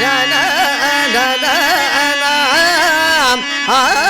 la la la la la la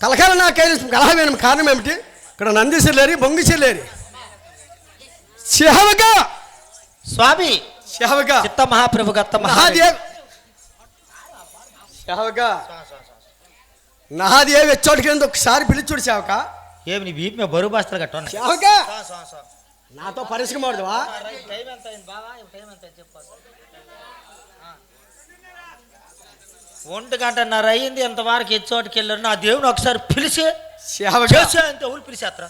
కలకాల నా కైలు కలహమైన కారణం ఏమిటి? ఇక్కడ నందీశ్వరులేరి బొంగిశ్వరులేరి సేవక స్వామి! సేవక చిత్త మహాప్రభు గత్త మహాదేవ్. నాదేవ్ సేవక నాదేవి ఎచ్చోటికి ఒకసారి పిలిచుడు సేవక ఏమి నీ వీపు మీద బరువు బాస్తలు కట్ట ఉన్నాయి సేవక నాతో పరిశ్రమడుదువా టైం ఎంత అయింది బావా టైం ఎంత చెప్పు ఒంటి గంటన్నర అయ్యింది ఎంతవరకు ఎచ్చోటికి వెళ్ళారు? నా దేవుని ఒకసారి పిలిచి సేవక. చేసే అంతే ఊరు పిలిచేస్తారా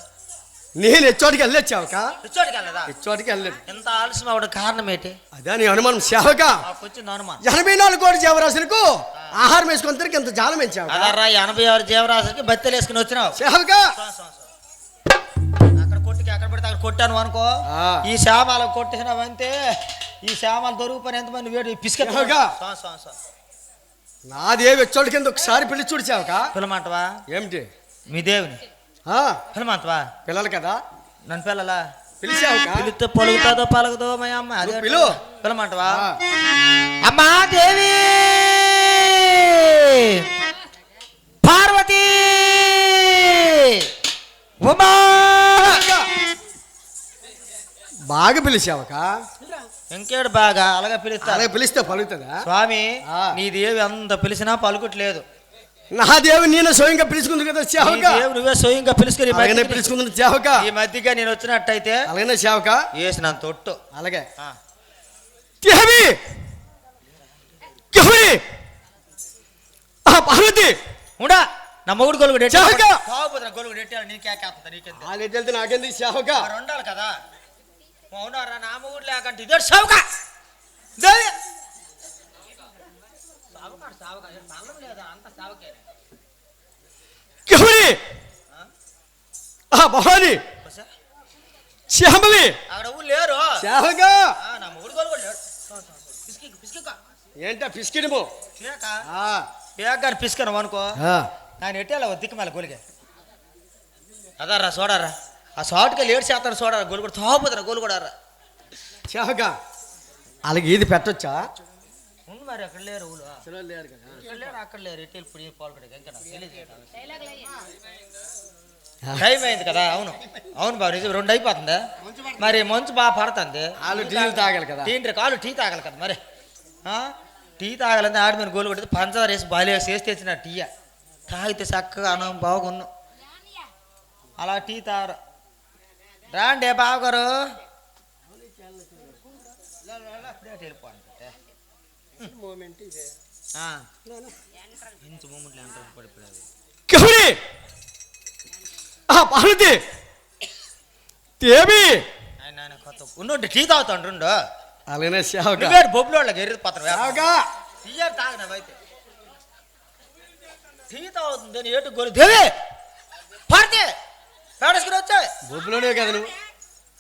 నేను ఎచ్చోటికి వెళ్ళలేదు సేవక ఎచ్చోటికి వెళ్ళదా ఎచ్చోటికి వెళ్ళలేదు. ఎంత ఆలస్యం అవడం కారణం ఏంటి? అదే నీ అనుమానం సేవక. వచ్చింది అనుమానం. ఎనభై నాలుగు కోటి జీవరాశులకు ఆహారం వేసుకుని తిరిగి ఎంత జాలం వేసావు అదర్రా ఎనభై ఆరు జీవరాశికి బత్తెలు వేసుకుని వచ్చినావు. సేవక. అక్కడ కొట్టికి ఎక్కడ పడితే అక్కడ కొట్టాను అనుకో. ఈ శామాలు కొట్టేసినావంటే ఈ శామాలు దొరుకు పని ఎంతమంది వేడి పిసిక ఏమోగా? నాదేవి ఎచ్చోటి కింద ఒకసారి పిలిచి చూడు సేవక పిల్లమంటవా? ఏమిటి? మీ దేవుని. ఆ, పిల్లమంటవా? పిల్లలు కదా? నన్ను పిల్లలా? పిలిచావుక? పిలిస్తే పలుకుతాదో పలకదో మా అమ్మ. అదే పిలు. పిల్లమంటవా? ఆ, అమ్మా దేవి! పార్వతి! ఉమా! బాగా పిలిచావక? ఇంకేడు బాగా అలాగే పిలుస్తా. అలాగే పిలిస్తే పలుకుతుందా? స్వామి. నీ దేవి అంత పిలిచినా పలుకుట్లేదు. నా దేవి నేను స్వయంగా పిలుచుకుంది కదా సేవక? దేవి నువ్వే స్వయంగా పిలుచుకుని పిలుచుకుంది సేవక? ఈ మధ్యగా నేను వచ్చినట్టయితే అలాగనే సేవక? వేసిన తొట్టు. అలాగే. దేవి గౌరి ఆ, పార్వతి! ఉండా! నా మొగుడు గొలుగు చాక. గొలుగు నెట్టాడు నీకేకేస్తుంది నీకెంత ఆ వెళ్తే నాకెందుకు సేవక? మరి ఉండాలి కదా. అవునారా నా మొగుడు లేకంటే ఇదే దేవి సావుకాడు సావుకా ఏం బలం లేదా? అంత సావుకే. గౌరి ఆ? భవాని! బస్సా? శ్యామలి! అక్కడ ఊరు లేరు? నా పిసికి ఏంటా పిసికను అనుకో. ఆయన ఎట్టేలా దిక్కు మేల గొలిగే? అదారా చూడారా ఆ షార్ట్కి లేట్ చేస్తాడు చూడారా గోలు కూడా తాగుపోతారా గోలు కూడా సేవక అలాగే ఇది పెట్టొచ్చా? ఉంది మరి అక్కడ లేరు ఊళ్ళు. లేరు కదా. ఇక్కడ లేరు అక్కడ లేరు. ఎట్టి ఇప్పుడు పాల్గొడే ఇంకా నాకు తెలియదు టైం అయింది కదా అవును. అవును బాబు నిజం రెండు అయిపోతుందా? మరి మంచు బాగా పడుతుంది. వాళ్ళు టీలు తాగాలి కదా. టీ కాలు టీ తాగాలి కదా మరి. ఆ? టీ తాగాలంటే ఆడి మీద గోలు కొడితే పంచదార వేసి బాగా వేసి తెచ్చిన టీ తాగితే చక్కగా అన్నం బాగున్నాం అలా టీ తాగరు. రాండి బావగారు. దేవి! కొత్త ఉండు టీ తాగుతాడు రెండు అలాగే సేవక నువ్వేడు బొబ్బులు వాళ్ళకి ఎర్రి పత్రం సేవక తీయాలి తాగినవైతే టీ తాగుతుంది ఏటు దేవి! పేడసుకుని వచ్చాయి బొబ్బులోనే కదా నువ్వు?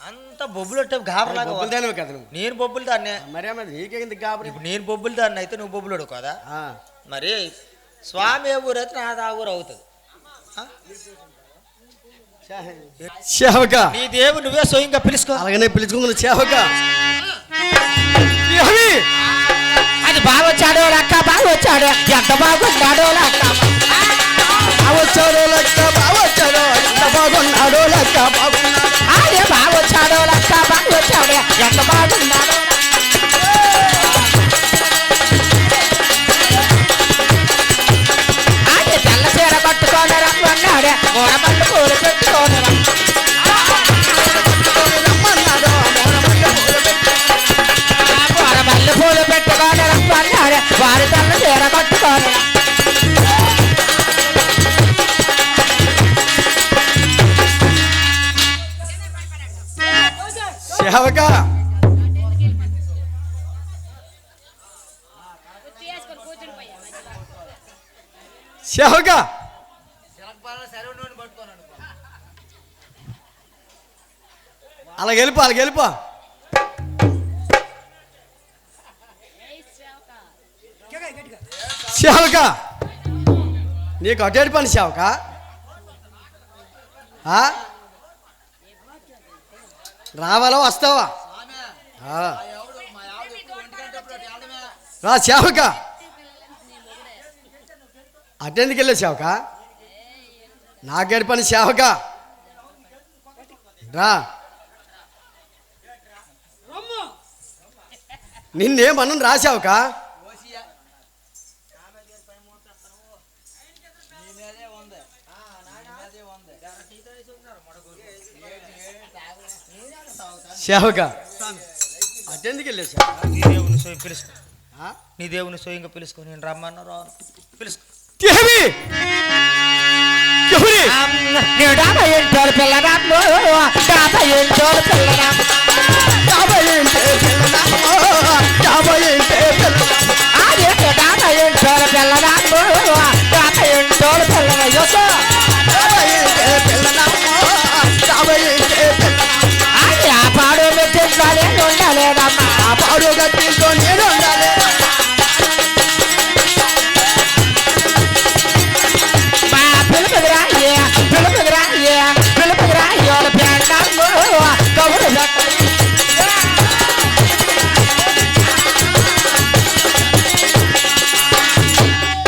అంత బొబ్బులు అంటే గాబలాగా బొబ్బులు దానివే కదా నువ్వు? నేను బొబ్బులు దాన్నే. మరి మరి నీకేంది కాబట్టి ఇప్పుడు నేను బొబ్బులు దాన్ని అయితే నువ్వు బొబ్బులు కదా. మరి స్వామి ఏ ఊరు అయితే నాది ఆ ఊరు అవుతుంది? సేవక నీ దేవు నువ్వే స్వయంగా పిలుచుకో. అలాగనే పిలుచుకుంది సేవక అది బాగా వచ్చాడో లక్క బాగా వచ్చాడు. ఎంత బాగున్నాడో లక్క అదే బాగా వచ్చాడో లక్క బాగా వచ్చాడు ఎంత బాగున్నాడో అదే తెల్ల చీర కట్టుకొని రమ్మన్నాడు మూడమల్లు పూలు పెట్టుకొని రమ్మన్నాడో. మూడమల్లు పూలు పెట్టుకొని రమ్మన్నాడు వారి తెల్ల చీర కట్టుకొని సేవక అలా గెలుపు అలా గెలుపు సేవక నీకు అటేడు పని సేవక రావాలా వస్తావా? రా సేవక అటెందుకు వెళ్ళే సేవక? నాకేడు పని సేవక. రా. నిన్నేమన్నా రాసావుక సేవక? అటెందుకు వెళ్ళే సేవక? నీ దేవుని సోయి పిలుచుకో ఆ? నీ దేవుని సోయింగా పిలుచుకో నేను రమ్మన్నా పిలుచుకో ఎవరి నేను డాబా ఏంటోడు పిల్లరాము డాబా ఏంటోడు పిల్లరాము యాభై ఏంటే పిల్లనామో, యాభై ఏంటే పిల్లనామో. అదే డాబా ఏంటోడు పిల్లరాము డాబా ఏంటోడు పిల్లరాము ఏంటే ఏంటే పిల్లనామో. అది ఆ పాడు మెట్టించాలి ఉండలేదమ్మా ఆ పాడు గట్టితో